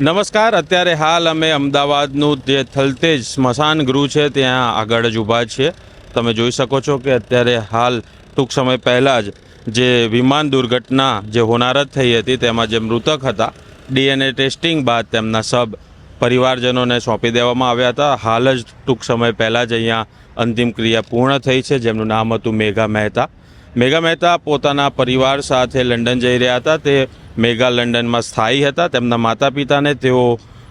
નમસ્કાર, અત્યારે હાલ અમે અમદાવાદનું જે થલતેજ સ્મશાન ગૃહ છે, ત્યાં આગળ જ ઊભા છીએ. તમે જોઈ શકો છો કે અત્યારે હાલ ટૂંક સમય પહેલાં જ જે વિમાન દુર્ઘટના જે હોનારત થઈ હતી, તેમાં જે મૃતક હતા, ડીએનએ ટેસ્ટિંગ બાદ તેમના સબ પરિવારજનોને સોંપી દેવામાં આવ્યા હતા. હાલ જ ટૂંક સમય પહેલાં જ અહીંયા અંતિમ ક્રિયા પૂર્ણ થઈ છે, જેમનું નામ હતું મેઘા મહેતા. મેઘા મહેતા પોતાના પરિવાર સાથે લંડન જઈ રહ્યા હતા. તે મેઘા લંડનમાં સ્થાયી હતા. તેમના માતા પિતાને તેઓ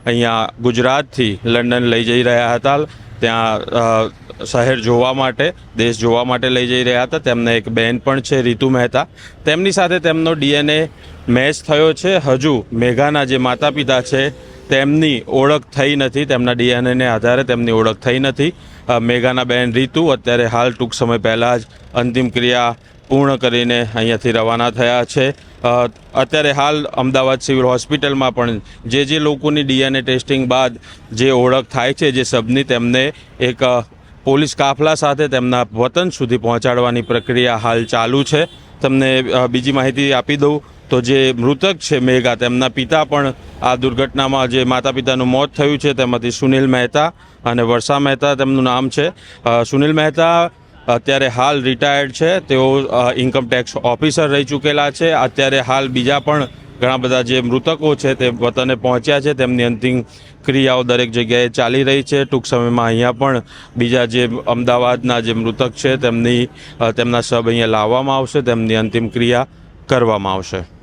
અહીંયા ગુજરાતથી લંડન લઈ જઈ રહ્યા હતા. ત્યાં શહેર જોવા માટે, દેશ જોવા માટે લઈ જઈ રહ્યા હતા. તેમને એક બહેન પણ છે, રીતુ મહેતા. તેમની સાથે તેમનો ડીએનએ મેચ થયો છે. હજુ મેઘાના જે માતા પિતા છે, તેમની ઓળખ થઈ નથી. તેમના ડીએનએને આધારે તેમની ઓળખ થઈ નથી. મેઘાના બહેન રીતુ અત્યારે હાલ ટૂંક સમય પહેલાં જ અંતિમ ક્રિયા પૂર્ણ કરીને અહીંયાથી રવાના થયા છે. અત્યારે હાલ અમદાવાદ સિવિલ હોસ્પિટલમાં પણ જે જે લોકોની ડીએનએ ટેસ્ટિંગ બાદ જે ઓળખ થાય છે જે સબની તેમને એક પોલીસ કાફલા સાથે તેમના વતન સુધી પહોંચાડવાની પ્રક્રિયા હાલ ચાલુ છે. તમને બીજી માહિતી આપી દઉં તો જે મૃતક છે મેઘા તેમના પિતા પણ આ દુર્ઘટનામાં જે માતા પિતાનું મોત થયું છે તેમાંથી સુનિલ મહેતા અને વર્ષા મહેતા તેમનું નામ છે. સુનિલ મહેતા અત્યારે હાલ રિટાયર્ડ છે. તેઓ ઇન્કમ ટેક્સ ઓફિસર રહી ચૂકેલા છે. અત્યારે હાલ બીજા પણ ઘણા બધા જે મૃતકો છે તે વતને પહોંચ્યા છે. તેમની અંતિમ ક્રિયાઓ દરેક જગ્યાએ ચાલી રહી છે. ટૂંક સમયમાં અહીંયા પણ બીજા જે અમદાવાદના જે મૃતક છે, તેમની તેમના સબ અહીંયા લાવવામાં આવશે. તેમની અંતિમ ક્રિયા કરવામાં આવશે.